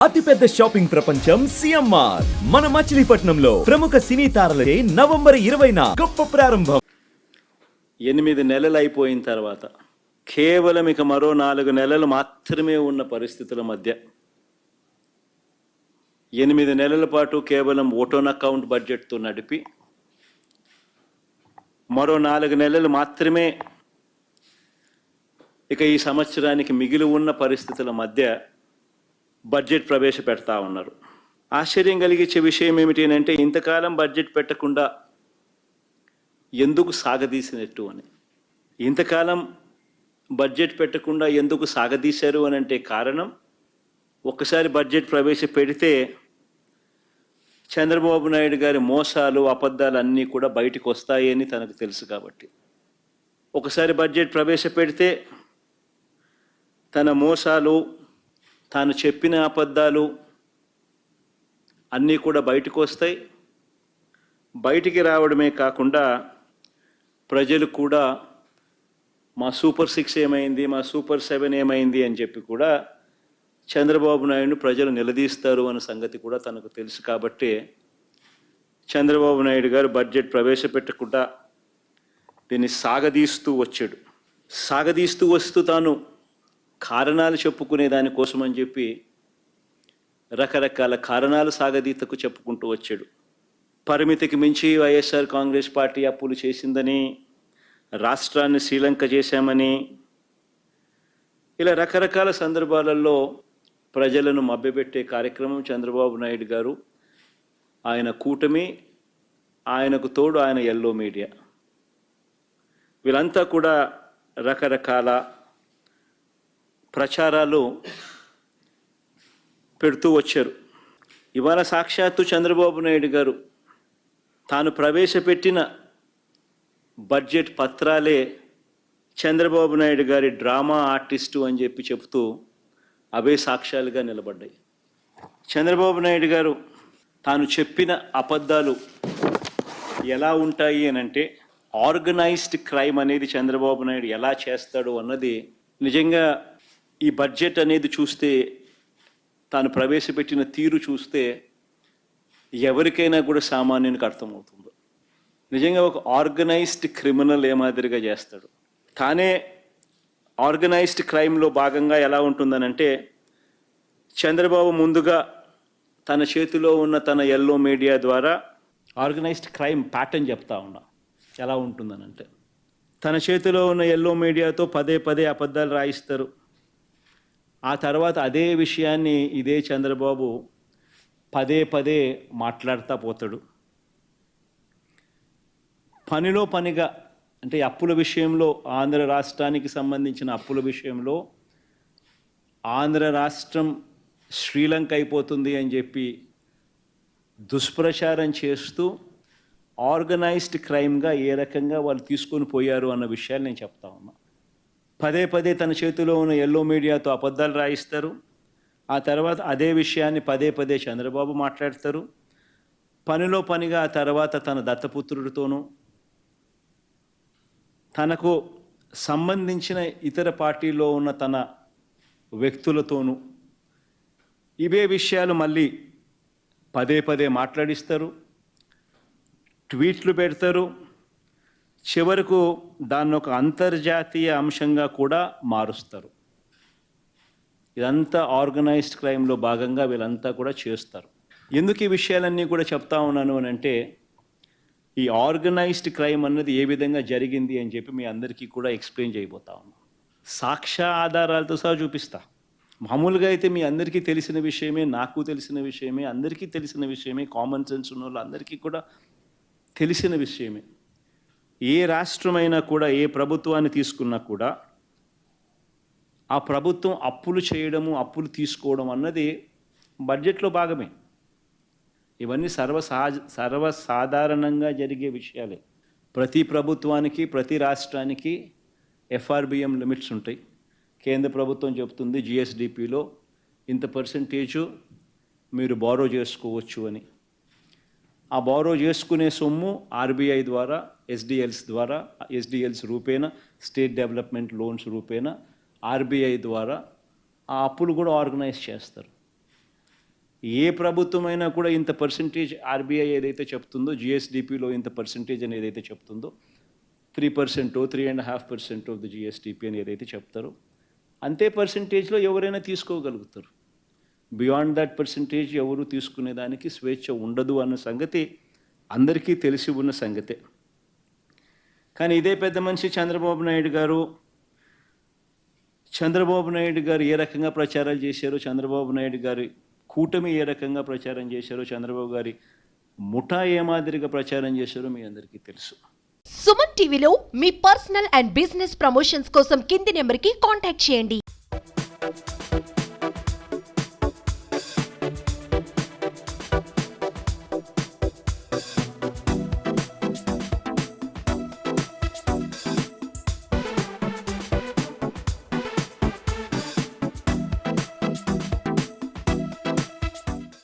అతిపెద్ద షాపింగ్ ప్రపంచం సిఎంఆర్. మన మచిలీపట్నంలో ప్రముఖ సినీ తారలే నవంబర్ ఇరవైన గొప్ప ప్రారంభం. ఎనిమిది నెలలు అయిపోయిన తర్వాత కేవలం ఇక మరో నాలుగు నెలలు మాత్రమే ఉన్న పరిస్థితుల మధ్య ఎనిమిది నెలల పాటు కేవలం ఓటోన్ అకౌంట్ బడ్జెట్తో నడిపి మరో నాలుగు నెలలు మాత్రమే ఇక ఈ సంవత్సరానికి మిగిలి ఉన్న పరిస్థితుల మధ్య బడ్జెట్ ప్రవేశపెడతా ఉన్నారు. ఆశ్చర్యం కలిగించే విషయం ఏమిటి అంటే ఇంతకాలం బడ్జెట్ పెట్టకుండా ఎందుకు సాగదీసినట్టు అని. ఇంతకాలం బడ్జెట్ పెట్టకుండా ఎందుకు సాగదీశారు అని అంటే కారణం ఒక్కసారి బడ్జెట్ ప్రవేశపెడితే చంద్రబాబు నాయుడు గారి మోసాలు అబద్ధాలు అన్నీ కూడా బయటకు వస్తాయని తనకు తెలుసు కాబట్టి. ఒకసారి బడ్జెట్ ప్రవేశపెడితే తన మోసాలు తాను చెప్పిన అబద్ధాలు అన్నీ కూడా బయటకు వస్తాయి. బయటికి రావడమే కాకుండా ప్రజలు కూడా మా సూపర్ సిక్స్ ఏమైంది మా సూపర్ సెవెన్ ఏమైంది అని చెప్పి కూడా చంద్రబాబు నాయుడు ప్రజలు నిలదీస్తారు అన్న సంగతి కూడా తనకు తెలుసు కాబట్టి చంద్రబాబు నాయుడు గారు బడ్జెట్ ప్రవేశపెట్టకుండా దీన్ని సాగదీస్తూ వచ్చాడు. సాగదీస్తూ వస్తూ తాను కారణాలు చెప్పుకునే దానికోసం అని చెప్పి రకరకాల కారణాలు సాగదీతకు చెప్పుకుంటూ వచ్చాడు. పరిమితికి మించి వైఎస్ఆర్ కాంగ్రెస్ పార్టీ అప్పులు చేసిందని రాష్ట్రాన్ని శ్రీలంక చేశామని ఇలా రకరకాల సందర్భాలలో ప్రజలను మభ్యపెట్టే కార్యక్రమం చంద్రబాబు నాయుడు గారు ఆయన కూటమి ఆయనకు తోడు ఆయన ఎల్లో మీడియా. వీళ్ళంతా కూడా రకరకాల ప్రచారాలు పెడుతూ వచ్చారు. ఇవాళ సాక్షాత్తు చంద్రబాబు నాయుడు గారు తాను ప్రవేశపెట్టిన బడ్జెట్ పత్రాలే చంద్రబాబు నాయుడు గారి డ్రామా ఆర్టిస్టు అని చెప్పి చెబుతూ అవే సాక్ష్యాలుగా నిలబడ్డాయి. చంద్రబాబు నాయుడు గారు తాను చెప్పిన అబద్ధాలు ఎలా ఉంటాయి అని అంటే ఆర్గనైజ్డ్ క్రైమ్ అనేది చంద్రబాబు నాయుడు ఎలా చేస్తాడు అన్నది నిజంగా ఈ బడ్జెట్ అనేది చూస్తే తాను ప్రవేశపెట్టిన తీరు చూస్తే ఎవరికైనా కూడా సామాన్యునికి అర్థమవుతుంది. నిజంగా ఒక ఆర్గనైజ్డ్ క్రిమినల్ ఏ మాదిరిగా చేస్తాడు. తానే ఆర్గనైజ్డ్ క్రైమ్లో భాగంగా ఎలా ఉంటుందనంటే చంద్రబాబు ముందుగా తన చేతిలో ఉన్న తన ఎల్లో మీడియా ద్వారా ఆర్గనైజ్డ్ క్రైమ్ ప్యాటర్న్ చెప్తా ఉన్నా. ఎలా ఉంటుందనంటే తన చేతిలో ఉన్న ఎల్లో మీడియాతో పదే పదే అబద్ధాలు రాయిస్తారు. ఆ తర్వాత అదే విషయాన్ని ఇదే చంద్రబాబు పదే పదే మాట్లాడుతూ పోతాడు. పనిలో పనిగా అంటే అప్పుల విషయంలో ఆంధ్ర రాష్ట్రానికి సంబంధించిన అప్పుల విషయంలో ఆంధ్ర రాష్ట్రం శ్రీలంక అయిపోతుంది అని చెప్పి దుష్ప్రచారం చేస్తూ ఆర్గనైజ్డ్ క్రైమ్గా ఏ రకంగా వాళ్ళు తీసుకొని పోయారు అన్న విషయాలు నేను చెప్తా ఉన్నా. పదే పదే తన చేతిలో ఉన్న ఎల్లో మీడియాతో అబద్ధాలు రాయిస్తారు. ఆ తర్వాత అదే విషయాన్ని పదే పదే చంద్రబాబు మాట్లాడతారు. పనిలో పనిగా ఆ తర్వాత తన దత్తపుత్రుడితోనూ తనకు సంబంధించిన ఇతర పార్టీలో ఉన్న తన వ్యక్తులతోనూ ఇవే విషయాలు మళ్ళీ పదే పదే మాట్లాడిస్తారు. ట్వీట్లు పెడతారు. చివరకు దాన్ని ఒక అంతర్జాతీయ అంశంగా కూడా మారుస్తారు. ఇదంతా ఆర్గనైజ్డ్ క్రైమ్లో భాగంగా వీళ్ళంతా కూడా చేస్తారు. ఎందుకు ఈ విషయాలన్నీ కూడా చెప్తా ఉన్నాను అని అంటే ఈ ఆర్గనైజ్డ్ క్రైమ్ అన్నది ఏ విధంగా జరిగింది అని చెప్పి మీ అందరికీ కూడా ఎక్స్ప్లెయిన్ చేయబోతా ఉన్నాను. సాక్ష్య ఆధారాలతో సహా చూపిస్తా. మామూలుగా అయితే మీ అందరికీ తెలిసిన విషయమే నాకు తెలిసిన విషయమే అందరికీ తెలిసిన విషయమే కామన్ సెన్స్ ఉన్న వాళ్ళు అందరికీ కూడా తెలిసిన విషయమే. ఏ రాష్ట్రమైనా కూడా ఏ ప్రభుత్వాన్ని తీసుకున్నా కూడా ఆ ప్రభుత్వం అప్పులు చేయడము అప్పులు తీసుకోవడం అన్నది బడ్జెట్లో భాగమే. ఇవన్నీ సర్వసహజ సర్వసాధారణంగా జరిగే విషయాలే. ప్రతి ప్రభుత్వానికి ప్రతి రాష్ట్రానికి ఎఫ్ఆర్బిఎం లిమిట్స్ ఉంటాయి. కేంద్ర ప్రభుత్వం చెబుతుంది జిఎస్డిపిలో ఇంత పర్సంటేజు మీరు బారో చేసుకోవచ్చు అని. ఆ బారో చేసుకునే సొమ్ము ఆర్బీఐ ద్వారా ఎస్డిఎల్స్ ద్వారా ఎస్డిఎల్స్ రూపేణ స్టేట్ డెవలప్మెంట్ లోన్స్ రూపేణ ఆర్బీఐ ద్వారా ఆ అప్పులు కూడా ఆర్గనైజ్ చేస్తారు. ఏ ప్రభుత్వమైనా కూడా ఇంత పర్సంటేజ్ ఆర్బీఐ ఏదైతే చెప్తుందో జిఎస్డిపిలో ఇంత పర్సంటేజ్ అని ఏదైతే చెప్తుందో three పర్సెంటో three and half percent of the GSDP అని ఏదైతే చెప్తారో అంతే పర్సంటేజ్లో ఎవరైనా తీసుకోగలుగుతారు. బియాండ్ దట్ పర్సంటేజ్ ఎవరు తీసుకునేదానికి స్వేచ్ఛ ఉండదు అన్న సంగతి అందరికీ తెలిసి ఉన్న సంగతే. కానీ ఇదే పెద్ద మనిషి చంద్రబాబు నాయుడు గారు చంద్రబాబు నాయుడు గారు ఏ రకంగా ప్రచారాలు చేశారు చంద్రబాబు నాయుడు గారి కూటమి ఏ రకంగా ప్రచారం చేశారు చంద్రబాబు గారి ముఠా ఏ మాదిరిగా ప్రచారం చేశారో మీ అందరికీ తెలుసు. సుమన్ టీవీలో మీ పర్సనల్ అండ్ బిజినెస్ ప్రమోషన్స్ కోసం కింది నెంబర్కి కాంటాక్ట్ చేయండి.